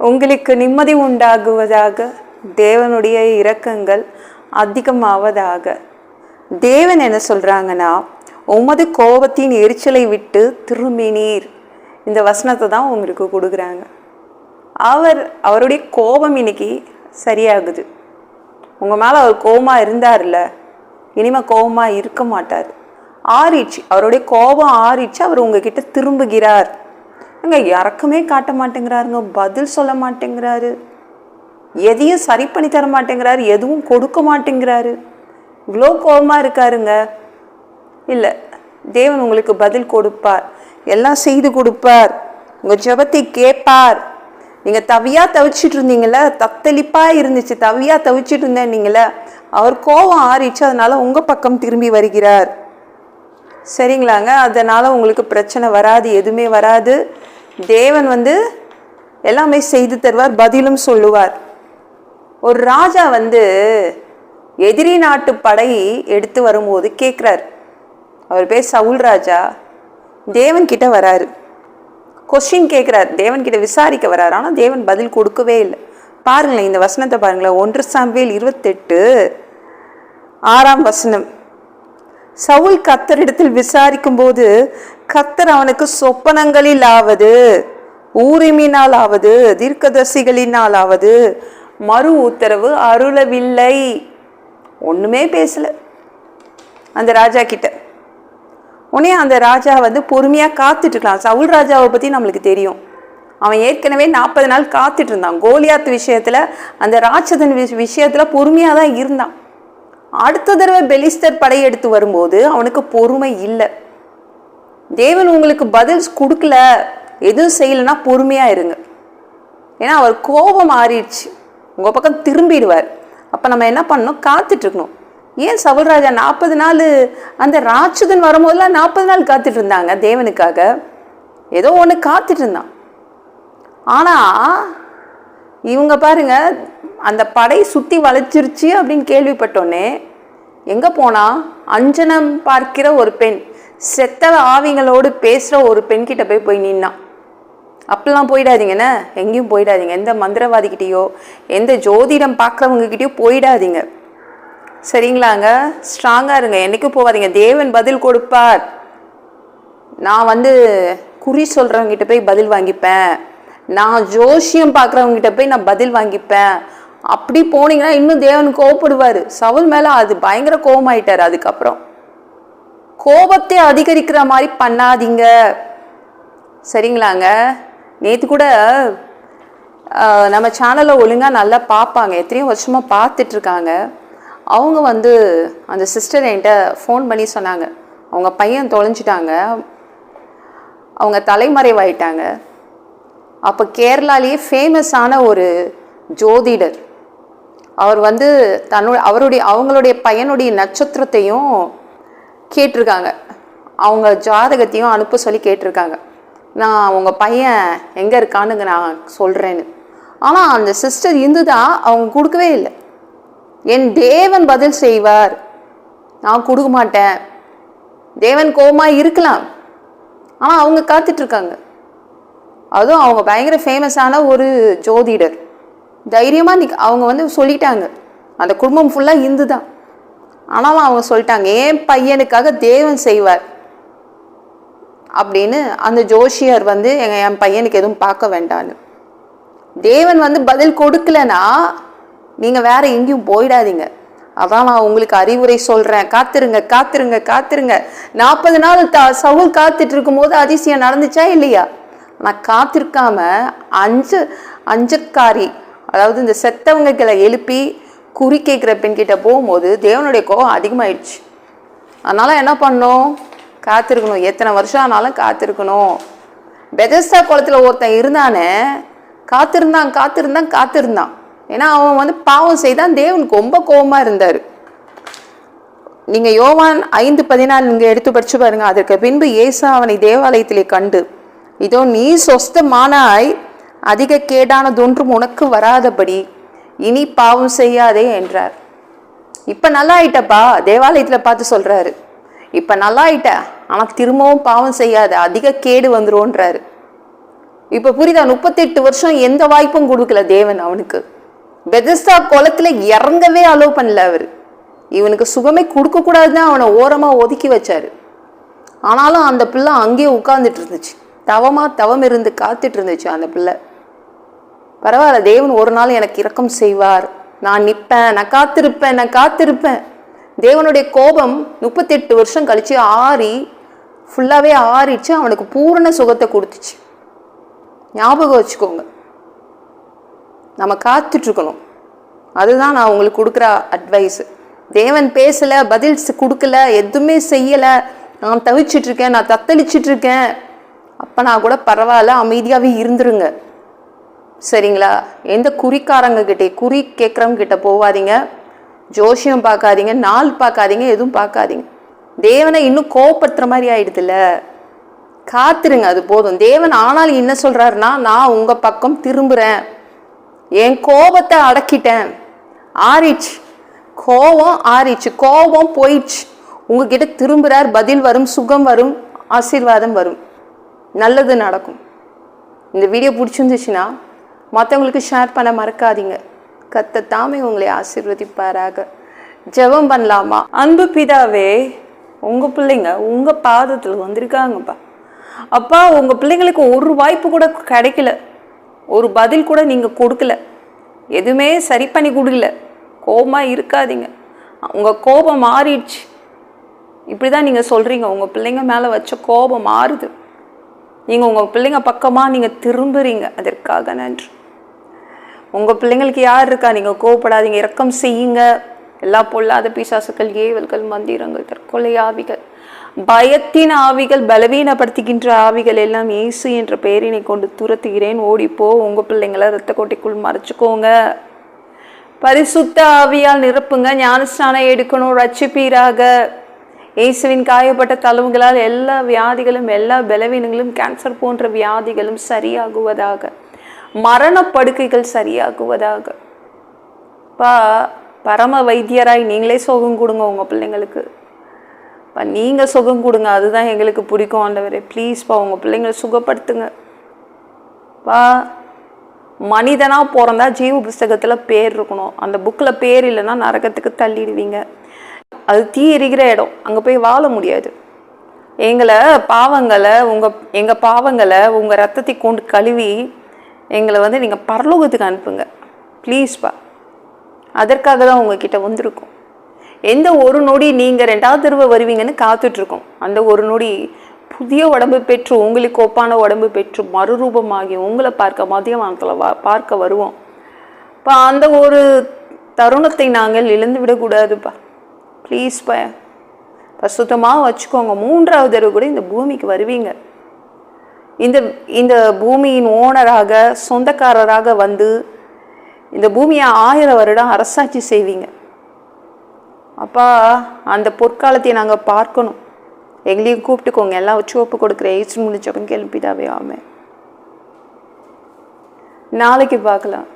உங்களுக்கு நிம்மதி உண்டாகுவதாக தேவனுடைய இரக்கங்கள் அதிகமாவதாக. தேவன் என்ன சொல்கிறாங்கன்னா உமது கோபத்தின் எரிச்சலை விட்டு திரும்பினீர். இந்த வசனத்தை தான் உங்களுக்கு கொடுக்குறாங்க. அவர் அவருடைய கோபம் இன்னைக்கு சரியாகுது. உங்கள் மேலே அவர் கோபமாக இருந்தார்ல இனிமே கோபமாக இருக்க மாட்டார். ஆறிச்சு அவருடைய கோபம் ஆறிச்சு அவர் உங்ககிட்ட திரும்புகிறார். அங்க இறக்கமே காட்ட மாட்டேங்கிறாருங்க பதில் சொல்ல மாட்டேங்கிறாரு. எதையும் சரி பண்ணி தர மாட்டேங்கிறாரு எதுவும் கொடுக்க மாட்டேங்கிறாரு. இவ்வளோ கோபமாக இருக்காருங்க. இல்லை தேவன் உங்களுக்கு பதில் கொடுப்பார். எல்லாம் செய்து கொடுப்பார். உங்கள் ஜபத்தை கேட்பார். நீங்கள் தவியாக தவிச்சிட்டு இருந்தீங்களே தத்தளிப்பாக இருந்துச்சு தவியாக தவிச்சிட்டு இருந்தேன்னீங்களே அவர் கோபம் ஆறிச்சு அதனால உங்கள் பக்கம் திரும்பி வருகிறார். சரிங்களாங்க? அதனால் உங்களுக்கு பிரச்சனை வராது எதுவுமே வராது. தேவன் வந்து எல்லாமே செய்து தருவார் பதிலும் சொல்லுவார். ஒரு ராஜா வந்து எதிரி நாட்டு படை எடுத்து வரும்போது கேட்குறார். அவர் பேர் சவுல் ராஜா. தேவன் கிட்ட வராரு. கொஸ்டின் கேட்குறார். தேவன் கிட்ட விசாரிக்க வராரு. ஆனால் தேவன் பதில் கொடுக்கவே இல்லை. பாருங்களேன் இந்த வசனத்தை பாருங்களேன். ஒன்று சாம்பியல் இருபத்தெட்டு ஆறாம் வசனம். சவுல் கத்தரிடத்தில் விசாரிக்கும் போது கத்தர் அவனுக்கு சொப்பனங்களில் ஆவது ஊரிமினால் ஆவது ஆவது மறு உத்தரவு அருளவில்லை. ஒன்றுமே பேசல. அந்த ராஜா கிட்ட. உடனே அந்த ராஜா வந்து பொறுமையாக காத்துட்ருக்கலாம். சவுல் ராஜாவை பற்றி நம்மளுக்கு தெரியும். அவன் ஏற்கனவே நாற்பது நாள் காத்துட்டு இருந்தான் கோலியாத் விஷயத்தில் அந்த ராட்சதன் விஷ- விஷயத்தில் பொறுமையாக தான் இருந்தான். அடுத்த தடவை பெலிஸ்தர் படையெடுத்து வரும்போது அவனுக்கு பொறுமை இல்லை. தேவன் உங்களுக்கு பதில் கொடுக்கல எதுவும் செய்யலைன்னா பொறுமையாக இருங்க. ஏன்னா அவர் கோபம் மாறிடுச்சு உங்கள் பக்கம் திரும்பிடுவார். அப்போ நம்ம என்ன பண்ணணும்? காத்துட்ருக்கணும் ஏன் சவுல்ராஜா நாற்பது நாள் அந்த ராட்சதன் வரும்போதெல்லாம் நாற்பது நாள் காத்துட்டு இருந்தாங்க தேவனுக்காக? ஏதோ ஒன்று காத்துட்டு இருந்தான் ஆனால் இவங்க பாருங்க அந்த படை சுற்றி வளைச்சிருச்சு அப்படின்னு கேள்விப்பட்டோன்னே எங்கே போனால் அஞ்சனம் பார்க்கிற ஒரு பெண். செத்த ஆவிங்களோடு பேசுகிற ஒரு பெண்கிட்ட போய் போய் நின்னான் அப்பெல்லாம் போயிடாதீங்கண்ணே எங்கேயும் போயிடாதீங்க. எந்த மந்திரவாதிக்கிட்டேயோ எந்த ஜோதிடம் பார்க்குறவங்ககிட்டயோ போயிடாதீங்க. சரிங்களாங்க? ஸ்ட்ராங்காக இருங்க. என்னைக்கும் போகாதீங்க தேவன் பதில் கொடுப்பார். நான் வந்து குறி சொல்கிறவங்கிட்ட போய் பதில் வாங்கிப்பேன். நான் ஜோஷியம் பார்க்குறவங்கிட்ட போய் நான் பதில் வாங்கிப்பேன். அப்படி போனீங்கன்னா இன்னும் தேவன் கோவப்படுவார். சவுல் மேலே அது பயங்கர கோபமாயிட்டார் அதுக்கப்புறம். கோபத்தை அதிகரிக்கிற மாதிரி பண்ணாதீங்க. சரிங்களாங்க? நேற்று கூட நம்ம சேனலை ஒழுங்காக நல்லா பார்ப்பாங்க. எத்தனையோ வருஷமாக பார்த்துட்ருக்காங்க. அவங்க வந்து அந்த சிஸ்டர் என்கிட்ட ஃபோன் பண்ணி சொன்னாங்க. அவங்க பையன் தொலைஞ்சிட்டாங்க. அவங்க தலைமறைவாயிட்டாங்க. அப்போ கேரளாலேயே ஃபேமஸான ஒரு ஜோதிடர். அவர் வந்து தன்னோட அவருடைய அவங்களுடைய பையனுடைய நட்சத்திரத்தையும் கேட்டிருக்காங்க. அவங்க ஜாதகத்தையும் அனுப்ப சொல்லி கேட்டிருக்காங்க. நான் உங்கள் பையன் எங்கே இருக்கானுங்க நான் சொல்கிறேன்னு ஆனால் அந்த சிஸ்டர் இந்து தான் அவங்க கொடுக்கவே இல்லை. என் தேவன் பதில் செய்வார். நான் கொடுக்க மாட்டேன். தேவன் கோபமாக இருக்கலாம். ஆனால் அவங்க காத்துட்ருக்காங்க. அதுவும் அவங்க பயங்கர ஃபேமஸான ஒரு ஜோதிடர். தைரியமாக நிக் அவங்க வந்து சொல்லிட்டாங்க. அந்த குடும்பம் ஃபுல்லாக இந்து தான் ஆனாலும் அவங்க சொல்லிட்டாங்க என் பையனுக்காக தேவன் செய்வார். அப்படின்னு அந்த ஜோஷியர் வந்து எங்க என் பையனுக்கு எதுவும் பார்க்க வேண்டான்னு. தேவன் வந்து பதில் கொடுக்கலனா நீங்க வேற எங்கேயும் போயிடாதீங்க. அதான் நான் உங்களுக்கு அறிவுரை சொல்றேன். காத்திருங்க காத்திருங்க காத்திருங்க. நாற்பது நாள் த சவுல் காத்துட்டு இருக்கும்போது அதிசயம் நடந்துச்சா இல்லையா? நான் காத்திருக்காம அஞ்சு அஞ்சக்காரி அதாவது இந்த செத்தவங்களை எழுப்பி குறி கேட்குற பெண்கிட்ட போகும்போது தேவனுடைய கோபம் அதிகமாயிடுச்சு. அதனால் என்ன பண்ணோம்? காத்திருக்கணும். எத்தனை வருஷம் ஆனாலும் காத்திருக்கணும். பெதஸ்தா குளத்தில் ஒருத்தன் இருந்தானே காத்திருந்தான் காத்திருந்தான் காத்திருந்தான். ஏன்னா அவன் வந்து பாவம் செய்தான். தேவனுக்கு ரொம்ப கோபமாக இருந்தார். நீங்கள் யோவான் ஐந்து பதினாலு நீங்கள் எடுத்து படிச்சு பாருங்க. அதற்கு பின்பு இயேசு அவனை தேவாலயத்திலே கண்டு இதோ நீ சொஸ்தமானாய் அதிக கேடானதொன்றும் உனக்கு வராதபடி இனி பாவம் செய்யாதே என்றார். இப்போ நல்லா ஆயிட்டப்பா தேவாலயத்தில் பார்த்து சொல்கிறாரு இப்போ நல்லா ஆயிட்ட ஆனால் திரும்பவும் பாவம் செய்யாத. அதிக கேடு வந்துடும்ன்றாரு இப்போ புரியுதா? முப்பத்தெட்டு வருஷம் எந்த வாய்ப்பும் கொடுக்கல தேவன் அவனுக்கு. பெதஸ்தா குளத்துல இறங்கவே அலோவ் பண்ணல அவர். இவனுக்கு சுகமே கொடுக்கக்கூடாதுன்னு அவனை ஓரமாக ஒதுக்கி வச்சார். ஆனாலும் அந்த பிள்ளை அங்கேயே உட்காந்துட்டு இருந்துச்சு. தவமாக தவம் இருந்து காத்துட்டு இருந்துச்சு அந்த பிள்ளை. பரவாயில்ல தேவன் ஒரு நாள் எனக்கு இரக்கம் செய்வார். நான் நிற்பேன் நான் காத்திருப்பேன் நான் காத்திருப்பேன். தேவனுடைய கோபம் முப்பத்தெட்டு வருஷம் கழித்து ஆறி ஃபுல்லாகவே ஆறிச்சு அவனுக்கு பூரண சுகத்தை கொடுத்துச்சு. ஞாபகம் வச்சுக்கோங்க. நம்ம காத்துட்ருக்கணும். அதுதான் நான் உங்களுக்கு கொடுக்குற அட்வைஸு தேவன் பேசலை பதில் கொடுக்கல எதுவுமே செய்யலை. நான் தவிச்சிட்டு இருக்கேன் நான் தத்தளிச்சிட்ருக்கேன். இருக்கேன் நான் கூட பரவாயில்ல அமைதியாகவே இருந்துருங்க. சரிங்களா? எந்த குறிக்காரங்க கிட்டே குறி கேட்குறவங்க கிட்ட போகாதீங்க ஜோஷியம் பார்க்காதீங்க நாள் பார்க்காதீங்க எதுவும் பார்க்காதீங்க. தேவனை இன்னும் கோவப்படுத்துகிற மாதிரி ஆயிடுதுல்ல? காத்துருங்க அது போதும். தேவன் ஆனால் என்ன சொல்கிறாருன்னா நான் உங்கள் பக்கம் திரும்புகிறேன் என் கோபத்தை அடக்கிட்டேன். ஆறிச்சு கோபம் ஆறிச்சு கோபம் போயிடுச்சு. உங்ககிட்ட திரும்புகிறார் பதில் வரும் சுகம் வரும் ஆசீர்வாதம் வரும். நல்லது நடக்கும். இந்த வீடியோ பிடிச்சிருந்துச்சுன்னா மற்றவங்களுக்கு ஷேர் பண்ண மறக்காதீங்க. கத்த தாமே உங்களை ஆசீர்வதிப்பாராக. ஜெபம் பண்ணலாமா? அன்பு பிதாவே உங்கள் பிள்ளைங்க உங்கள் பாதத்தில் வந்திருக்காங்கப்பா. அப்பா உங்கள் பிள்ளைங்களுக்கு ஒரு வாய்ப்பு கூட கிடைக்கல. ஒரு பதில் கூட நீங்கள் கொடுக்கல. எதுவுமே சரி பண்ணி கொடுக்கல. கோபமாக இருக்காதீங்க. உங்கள் கோபம் மாறிடுச்சு. இப்படி தான் நீங்கள் சொல்கிறீங்க உங்கள் பிள்ளைங்க மேலே வச்ச கோபம் மாறுது. நீங்கள் உங்கள் பிள்ளைங்க பக்கமாக நீங்கள் திரும்புறீங்க. அதற்காக நன்றி. உங்கள் பிள்ளைங்களுக்கு யார் இருக்கா? நீங்கள் கோவப்படாதீங்க. இரக்கம் செய்யுங்க. எல்லா பொல்லாத பிசாசுக்கள் ஏவல்கள் மந்திரங்கள் தற்கொலை ஆவிகள் பயத்தின் ஆவிகள் பலவீனப்படுத்துகின்ற ஆவிகள் எல்லாம் இயேசு என்ற பெயரினை கொண்டு துரத்துகிறேன். ஓடிப்போ உங்கள் பிள்ளைங்களை ரத்த கோட்டைக்குள் மறைச்சிக்கோங்க. பரிசுத்த ஆவியால் நிரப்புங்க. ஞானஸ்நானம் எடுக்கணும். ரட்சிப்பீராக. இயேசுவின் காயப்பட்ட தளவுகளால் எல்லா வியாதிகளும் எல்லா பலவீனங்களும் கேன்சர் போன்ற வியாதிகளும் சரியாகுவதாக. மரணப்படுக்கைகள் சரியாகுவதாக. பா பரம வைத்தியராய் நீங்களே சுகம் கொடுங்க உங்கள் பிள்ளைங்களுக்கு. பா நீங்கள் சுகம் கொடுங்க அதுதான் எங்களுக்கு பிடிக்கும் ஆண்டவரே. ப்ளீஸ்ப்பா உங்கள் பிள்ளைங்களை சுகப்படுத்துங்க. பா மனிதனாக பிறந்தா ஜீவ புஸ்தகத்தில் பேர் இருக்கணும். அந்த புக்கில் பேர் இல்லைன்னா நரகத்துக்கு தள்ளிடுவீங்க. அது தீ எரிகிற இடம். அங்கே போய் வாழ முடியாது. எங்களை பாவங்களை உங்கள் எங்கள் பாவங்களை உங்கள் ரத்தத்தை கொண்டு கழுவி எங்களை வந்து நீங்கள் பரலோகத்துக்கு அனுப்புங்க. ப்ளீஸ்ப்பா அதற்காக தான் உங்ககிட்ட வந்திருக்கோம். எந்த ஒரு நொடி நீங்கள் ரெண்டாவது தடவை வருவீங்கன்னு காத்துட்ருக்கோம். அந்த ஒரு நொடி புதிய உடம்பு பெற்று உங்களுக்கு ஒப்பான உடம்பு பெற்று மறுரூபமாகி உங்களை பார்க்க மதிய வானத்தில் வா பார்க்க வருவோம். இப்போ அந்த ஒரு தருணத்தை நாங்கள் இழந்து விடக்கூடாதுப்பா ப்ளீஸ்ப்பா பசுத்தமாக வச்சுக்கோங்க. மூன்றாவது தடவை கூட இந்த பூமிக்கு வருவீங்க. இந்த இந்த பூமியின் ஓனராக சொந்தக்காரராக வந்து இந்த பூமியை ஆயிரம் வருடம் அரசாட்சி செய்வீங்க. அப்பா அந்த பொற்காலத்தை நாங்கள் பார்க்கணும். எங்களையும் கூப்பிட்டுக்கோங்க. எல்லாம் வச்சு கொடுக்குற ஏசு முடிச்சப்பன் கேள்விதாவே ஆமே நாளைக்கு பார்க்கலாம்.